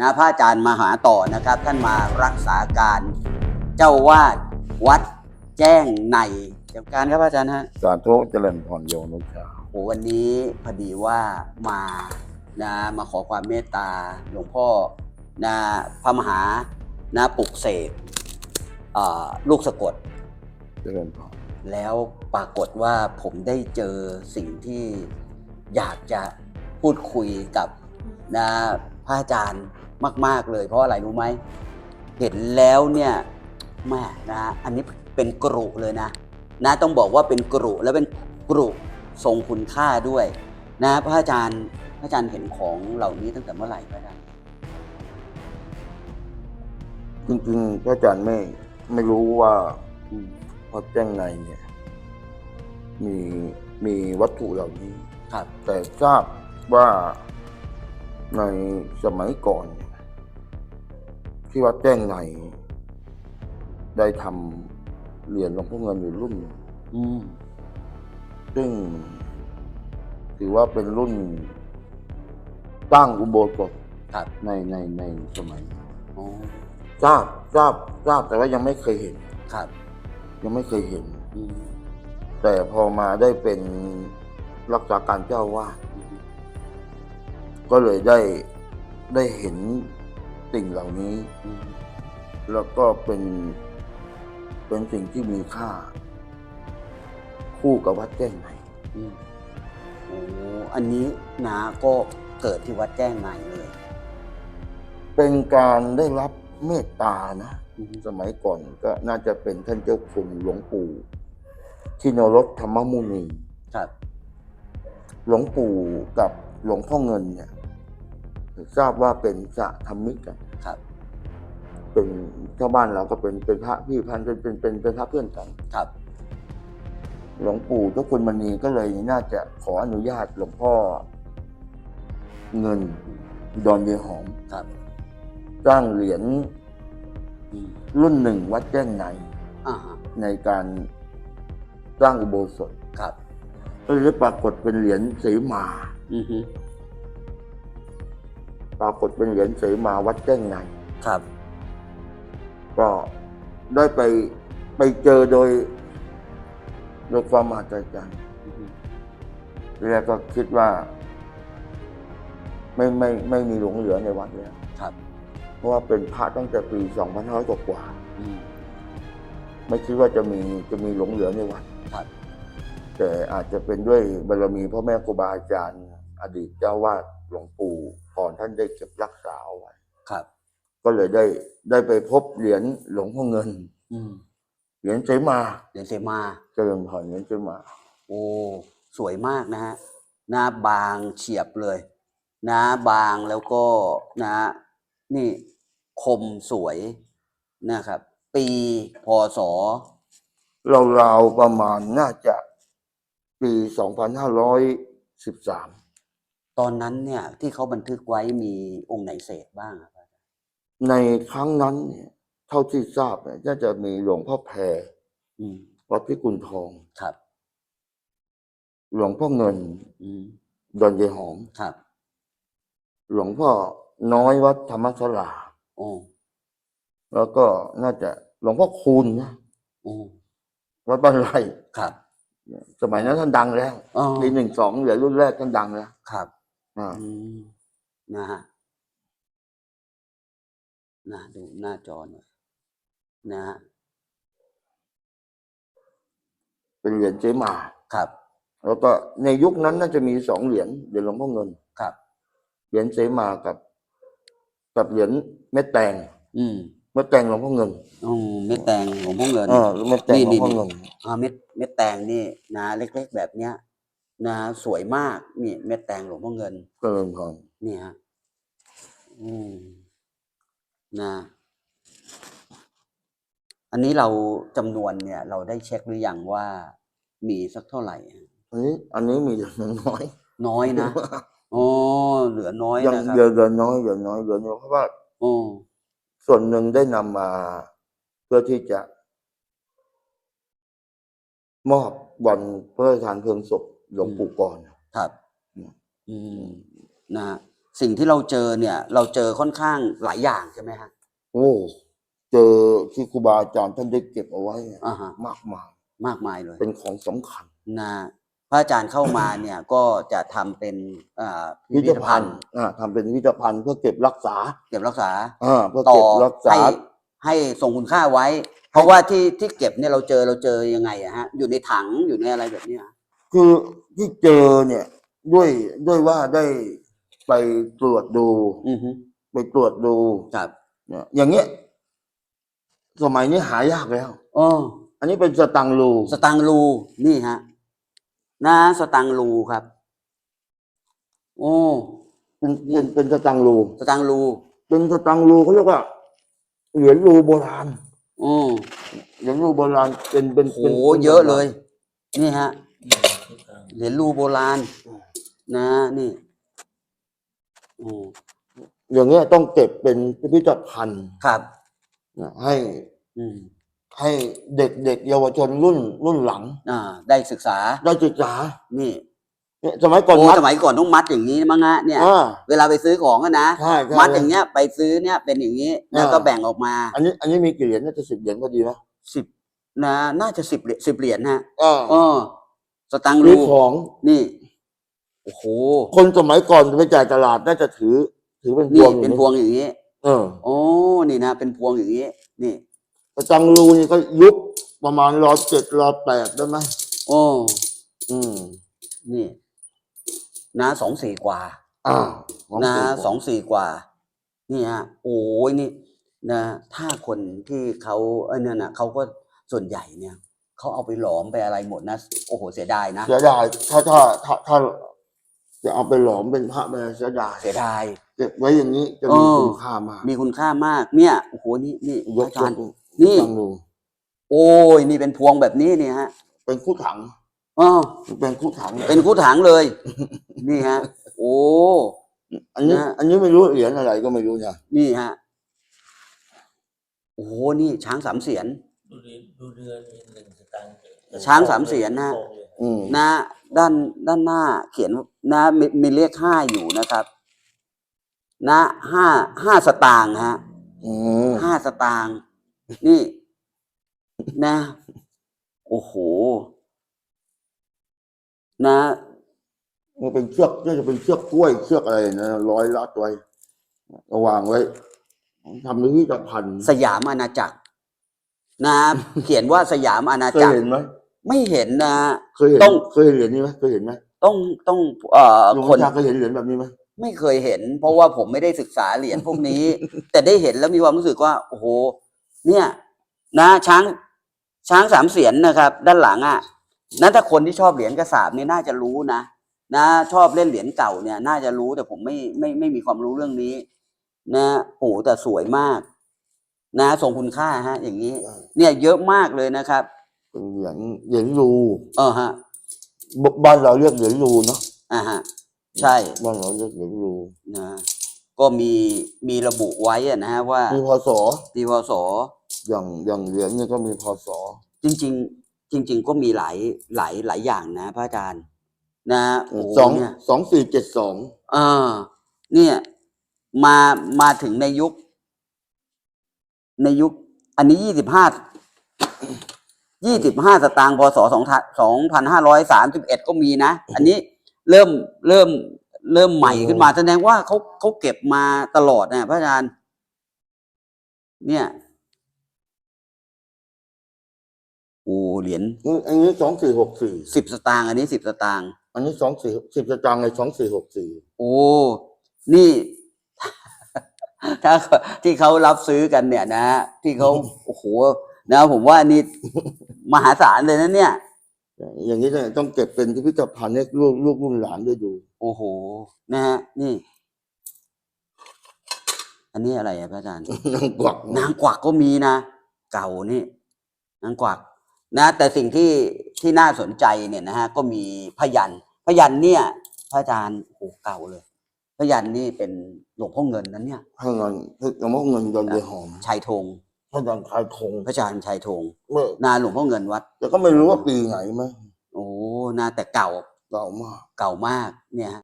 นะพระอาจารย์มาหาต่อนะครับ ท่านมารักษาการเจ้าวาดวัดแจ้งในจัดการครับพระอาจารย์ฮะสาธุเจริญพรโยนุชาโหวันนี้พอดีว่ามานะมาขอความเมตตาหลวงพ่อนะพระมหานะปลุกเสกเอ่อลูกสะกดเจริญพรแล้วปรากฏว่าผมได้เจอสิ่งที่อยากจะพูดคุยกับนะพระอาจารย์ มาก ๆ เลย เพราะอะไรรู้ไหม เห็นแล้วเนี่ยแม่นะอันนี้เป็นกรุเลยนะ นะต้องบอกว่าเป็นกรุแล้วเป็นกรุทรงคุณค่าด้วย นะพระอาจารย์พระอาจารย์เห็นของเหล่านี้ตั้งแต่เมื่อไหร่พระอาจารย์จริงๆพระอาจารย์ไม่ไม่รู้ว่าอืมวัดแจ้งในเนี่ย มีมีวัตถุเหล่านี้ ครับ แต่ทราบว่าในสมัยก่อนเนี่ย ที่วัดแจ้งใน ได้ทำเหรียญหลวงพ่อเงินอยู่รุ่นหนึ่งอืมซึ่ง ถือว่าเป็นรุ่นตั้งอุโบสถครับในในในสมัยอ๋อทราบทราบทราบแต่ว่ายังไม่เคยเห็น ครับ ยังไม่เคยเห็น อืมแต่พอมาได้เป็นรักษาการเจ้าวาดอืมก็เลยได้ได้เห็น สิ่งเหล่านี้อืมแล้วก็เป็นเป็นสิ่งที่มีค่า คู่กับวัดแจ้งไหนอืมโอ้อันนี้นาก็เกิดที่วัดแจ้งในเลย เป็นการได้รับเมตตานะ อืม สมัยก่อนก็น่าจะเป็นท่านเจ้าคุณหลวงปู่ที่นรสธรรมมุนี ครับ หลวงปู่กับหลวงพ่อเงินเนี่ย ทราบว่าเป็นสะธรรมิกกันครับ เป็นชาวบ้านเราก็เป็นเป็นพระพี่พันเป็นเป็นเป็นเป็นพระเพื่อนกันครับ หลวงปู่เจ้าคุณมณีก็เลยน่าจะขออนุญาตหลวงพ่อ เงินดอนเยหอมครับสร้างเหรียญอืมรุ่นหนึ่งวัดแจ้งในอ่าฮะในการสร้างอุโบสถครับก็เลยปรากฏเป็นเหรียญเสมา อือฮึ ปรากฏเป็นเหรียญเสมาวัดแจ้งในครับ ก็ได้ไปไปเจอโดย โดยความมหัศจรรย์อือฮึแล้วก็คิดว่า ไม่ไม่ไม่มีหลงเหลือในวัดแล้วครับ เพราะว่าเป็นพระตั้งแต่ปี2500กว่ากว่าอืมๆไม่คิดว่าจะมีจะมีหลงเหลือในวัดครับแต่อาจจะเป็นด้วยบารมีพ่อแม่ครูบาอาจารย์ อดีตเจ้าวาดหลวงปู่ ก่อนท่านได้เก็บรักษาเอาไว้ครับ ก็เลยได้ได้ไปพบเหรียญหลวงพ่อเงิน อืมเหรียญเสมาเดี๋ยวเสมาเจริญพรเหรียญเสมา โอ้สวยมากนะฮะหน้าบางเฉียบเลยหน้าบางแล้วก็นะนี่คมสวยนะครับ ปีพศราวๆประมาณน่าจะปี2513 ตอนนั้นเนี่ย ที่เขาบันทึกไว้มีองค์ไหนเศษบ้างครับในครั้งนั้นเนี่ยเท่าที่ทราบเนี่ยน่าจะมีหลวงพ่อแพรอืมวัดพิกุลทอง ครับ หลวงพ่อเงินอืมดอนเยหอม ครับหลวงพ่อน้อยวัดธรรมศลา โอ้แล้วก็น่าจะหลวงพ่อคูณนะโอ้วัดบ้านไร่ครับ สมัยนั้นท่านดังแล้วอ๋อปีหนึ่งสองเหลือรุ่นแรกท่านดังแล้ว ครับ อ่าอืมนะฮะนะดูหน้าจอหน่อยนะฮะเป็นเหรียญเจมา ครับ แล้วก็ในยุคนั้นน่าจะมีสองเหรียญเหรียญหลวงพ่อเงินครับ เหรียญเสมากับ กับเหรียญเม็ดแตงอืมเม็ดแตงหลวงพ่อเงินอืมเม็ดแตงหลวงพ่อเงินเออเม็ดแตงหลวงพ่อเงิน อ่าเม็ดเม็ดแตงนี่นะเล็ก ๆ แบบเนี้ย นะสวยมากนี่เม็ดแตงหลวงพ่อเงินเกินพรนี่ฮะอืมนะ อันนี้เราจำนวนเนี่ย เราได้เช็คหรือยังว่า มีสักเท่าไหร่ฮะอันนี้อันนี้มีแต่น้อยน้อยนะอ๋อเหลือน้อยยังนะครัเหลือบเหลือน้อยเหลือน้อยเหลือน้อยเพราะว่า โอ้ส่วนหนึ่งได้นำมา เพื่อที่จะ มอบวันพระราชทานเพลิงศพ หลวงปู่กรครับอืมอืมนะฮะสิ่งที่เราเจอเนี่ย เราเจอค่อนข้างหลายอย่างใช่ไหมฮะโอ้เจอที่ครูบาอาจารย์ท่านได้เก็บเอาไว้อะอ่าฮะมากมายมากมายเลย เป็นของสำคัญนะพระอาจารย์เข้ามาเนี่ยก็จะทำเป็นอ่าพิพิพิพิธธภัภัณณฑ์ฑ์อ่าทำเป็นพิพิธภัณฑ์เพื่อเก็บรักษา เก็บรักษาอ่าเพื่อต่อเก็บรักษาให้ให้ทรงคุณค่าไว้ เพราะว่าที่ที่เก็บเนี่ยเราเจอเราเจอยังไงอะฮะ อยู่ในถังอยู่ในอะไรแบบเนี้ย คือที่เจอเนี่ย ด้วยด้วยว่าได้ไปตรวจดู อือฮึไปตรวจดูครับเนี่ยอย่างเงี้ย สมัยนี้หายากแล้ว อ๋ออันนี้เป็นสตังค์รูสตังค์รูนี่ฮะนะสตังค์รูครับ โอ้เป็นเป็นเป็นสตังค์รูสตังค์รูเป็นสตังค์รูเขาเรียกว่าเหรียญรูโบราณโอ้เหรียญรูโบราณเป็นเป็นโหป็นป็นเยอะเลย นี่ฮะ เหรียญรูโบราณ นะนี่โอ้อย่างเงี้ยต้องเก็บเป็นพิพิธภัณฑ์ครับนะให้อืมให้เด็กเด็กเยาวชนรุ่นรุ่นหลัง อ่า ได้ศึกษาได้ศึกษา นี่เนี่ยสมัยก่อนโอ้มัดสมัยก่อนต้องมัดอย่างนี้มั้งฮะเนี่ยอ่าเวลาไปซื้อของอะนะใช่ใช่มัดอย่างเงี้ยไปซื้อเนี่ยเป็นอย่างนี้ แล้วก็อ่าแบ่งออกมา อันนี้ อันนี้มีกี่เหรียญน่าจะสิบเหรียญก็ดีนะสิบนะ น่าจะสิบเหรียญสิบเหรียญฮะอ่าอ๋อ สตังค์หรืรูอของ นี่ โอ้โห คนสมัยก่อนไปจ่ายตลาดน่าจะถือ ถือเป็นพนี่วงอยู่เป็นพวงอย่างนี้เออโอ้นี่นะเป็นพวงอย่างนี้ นี่แต่ตังรูนี่ก็ยุคประมาณรอเจ็ดรอแปดได้ไหมโอ้อืม นี่นะสองสี่กว่า อ่านะสี่สองสี่กว่า นี่ฮะโอ้ยนี่นะถ้าคนที่เขาเออเนี่ยนะเขาก็ส่วนใหญ่เนี่ย เขาเอาไปหลอมไปอะไรหมดนะโอ้โหเสียดายนะเสียดายถ้าถ้าถ้าถ้าจะเอาไปหลอมเป็นพระไปเสียดายเสียดายเก็บไว้อย่างนี้จะมีเออคุณค่ามากมีคุณค่ามากเนี่ยโอ้โหนี่นี่ยอากจารย์ยกนี่ตังรูโอ้ยนี่เป็นพวงแบบนี้เนี่ยฮะ เป็นคู่ถังอ๋อเป็นคู่ถัง เป็นคู่ถังเลย นี่ฮะ โอ้อันนี้นะอันนี้ไม่รู้เหรียญอะไรก็ไม่รู้นะนี่ฮะโอ้โหนี่ช้างสามเสียนดูเดือนดูเดือนหนึ่งสตางค์ ช้างสามเสียนนะโกงเลยอืมนะด้านด้านหน้าเขียนนะมีมีเลขห้าอยู่นะครับ นะห้าห้าสตางค์ฮะอืมห้าสตางค์นี่ นะ โอ้โห นะ มันเป็นเชือกน่าจะเป็นเชือกกล้วยเชือกอะไรนะร้อยรัดไว้ระวางไว้ทำในพิพิธภัณฑ์สยามอาณาจักร นะเขียนว่าสยามอาณาเคยจักรเห็นไหมไม่เห็นนะเคยเห็นต้อง เคยเห็นเหรียญนี้ไหมเคยเห็นไหมต้องต้องเอ่อลุงคนชาเคยเห็นเหรียญแบบนี้ไหมไม่เคยเห็น เพราะว่าผมไม่ได้ศึกษาเหรียญพวกนี้ แต่ได้เห็นแล้วมีความรู้สึกว่า โอ้โห เนี่ย นะช้างช้างสามเสียนนะครับ ด้านหลังอะนั้นถ้าคนที่ชอบเหรียญกระสาบเนี่ยน่าจะรู้นะนะชอบเล่นเหรียญเก่าเนี่ย น่าจะรู้แต่ผมไม่ไม่ไม่มีความรู้เรื่องนี้ นะโอ้โหแต่สวยมาก นะทรงคุณค่าฮะ อย่างนี้ เนี่ยเยอะมากเลยนะครับเป็นเหรียญเหรียญรูเออฮะบบ้านเราเรียกเหรียญรูเนาะอ่าฮะใช่บ้านเราเรียกเหรียญรูนะก็มีมีระบุไว้อะนะฮะว่ามีพศปีพศอย่างอย่างเหรียญเนี่ยก็มีพศจริง ๆ จริง ๆ ก็มีหลายหลายหลายอย่างนะพระอาจารย์ นะโอ้โหสองเนี่ย สองสี่เจ็ดสองเออเนี่ย มามาถึงในยุค ในยุคอันนี้ยี่สิบห้ายี่สิบห้าสตางค์พศสองสองพันห้าร้อยสามสิบเอ็ดก็มีนะ อันนี้เริ่มเริ่มเริ่มใหม่ขึ้นมาแสดงว่าเขาเขาเก็บมาตลอดนะพระอาจารย์ เนี่ยโอ้เหรียญอันนี้สองสี่หกสี่สิบสตางค์อันนี้สิบสตางค์อันนี้สองสี่สิบสตางค์ในสองสี่หกสี่โอ้นี่ ถ้าที่เขารับซื้อกันเนี่ยนะที่เขาโอ้โหนะผมว่านี่มหาศาลเลยนะเนี่ย อย่างนี้เนี่ยต้องเก็บเป็นพิพิธภัณฑ์ให้ลูกลูกรุ่นหลานได้ดู โอ้โห นะฮะ นี่ อันนี้อะไรอะพระอาจารย์ นางกวักนางกวักก็มีนะ เก่านี่ นางกวัก นะ แต่สิ่งที่ที่น่าสนใจเนี่ยนะฮะ ก็มีพยัน พยันเนี่ย พระอาจารย์โอ้โหเก่าเลย พยันนี่เป็นหลวงพ่อเงินนั้นเนี่ยให้เงินให้หลวงพ่อเงินยนต์เยหอมชัยธงพระอาจารย์คลายธงพระอาจารย์ชัยธงเมื่อนาหลวงพ่อเงินวัด แต่ก็ไม่รู้ว่าปีไหนไหมโอ้นาแต่เก่าเก่ามากเก่ามากเนี่ยฮะ